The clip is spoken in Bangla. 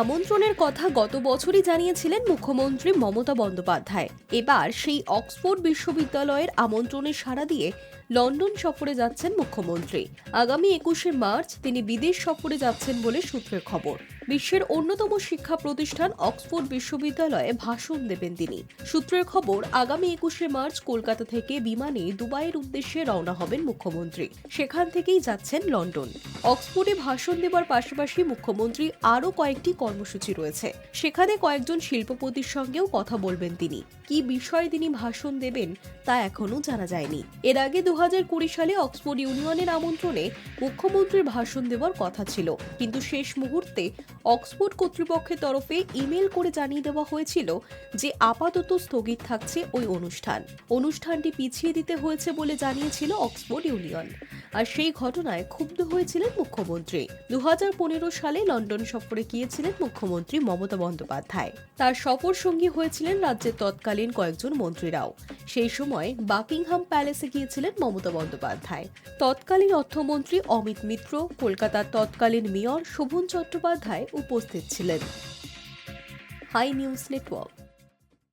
আমন্ত্রণের কথা গত বছরই জানিয়েছিলেন মুখ্যমন্ত্রী মমতা বন্দ্যোপাধ্যায়। এবার সেই অক্সফোর্ড বিশ্ববিদ্যালয়ের আমন্ত্রণে সাড়া দিয়ে লন্ডন সফরে যাচ্ছেন মুখ্যমন্ত্রী। আগামী একুশে মার্চ তিনি বিদেশ সফরে যাচ্ছেন বলে সূত্রের খবর। বিশ্বের অন্যতম শিক্ষা প্রতিষ্ঠান অক্সফোর্ড বিশ্ববিদ্যালয়ে ভাষণ দেবেন তিনি। সূত্রের খবর, আগামী একুশে মার্চ কলকাতা থেকে বিমানে দুবাইয়ের উদ্দেশ্যে রওনা হবেন মুখ্যমন্ত্রী। সেখান থেকেই যাচ্ছেন লন্ডন। অক্সফোর্ডে ভাষণ দেওয়ার পাশাপাশি মুখ্যমন্ত্রী আরও কয়েকটি কর্মসূচি রয়েছে। সেখানে কয়েকজন শিল্পপতির সঙ্গেও কথা বলবেন তিনি। কি বিষয়ে তিনি ভাষণ দেবেন তা এখনও জানা যায়নি। এর আগে দু সালে অক্সফোর্ড ইউনিয়নের আমন্ত্রণে মুখ্যমন্ত্রীর ভাষণ দেওয়ার কথা ছিল। কিন্তু শেষ মুহূর্তে অক্সফোর্ড কর্তৃপক্ষের তরফে ইমেল করে জানিয়ে দেওয়া হয়েছিল যে আপাতত স্থগিত থাকছে ওই অনুষ্ঠান। অনুষ্ঠানটি পিছিয়ে দিতে হয়েছে বলে জানিয়েছিল অক্সফোর্ড ইউনিয়ন। আর সেই ঘটনায় ক্ষুব্ধ হয়েছিলেন মুখ্যমন্ত্রী। দু হাজার পনেরো সালে লন্ডন সফরে গিয়েছিলেন মুখ্যমন্ত্রী মমতা বন্দ্যোপাধ্যায়। তার সফর সঙ্গী হয়েছিলেন রাজ্যের তৎকালীন কয়েকজন মন্ত্রীরাও। সেই সময় বাকিংহাম প্যালেসে গিয়েছিলেন মমতা বন্দ্যোপাধ্যায়। তৎকালীন অর্থমন্ত্রী অমিত মিত্র, কলকাতার তৎকালীন মেয়র শোভন চট্টোপাধ্যায় উপস্থিত ছিলেন। Hi news network.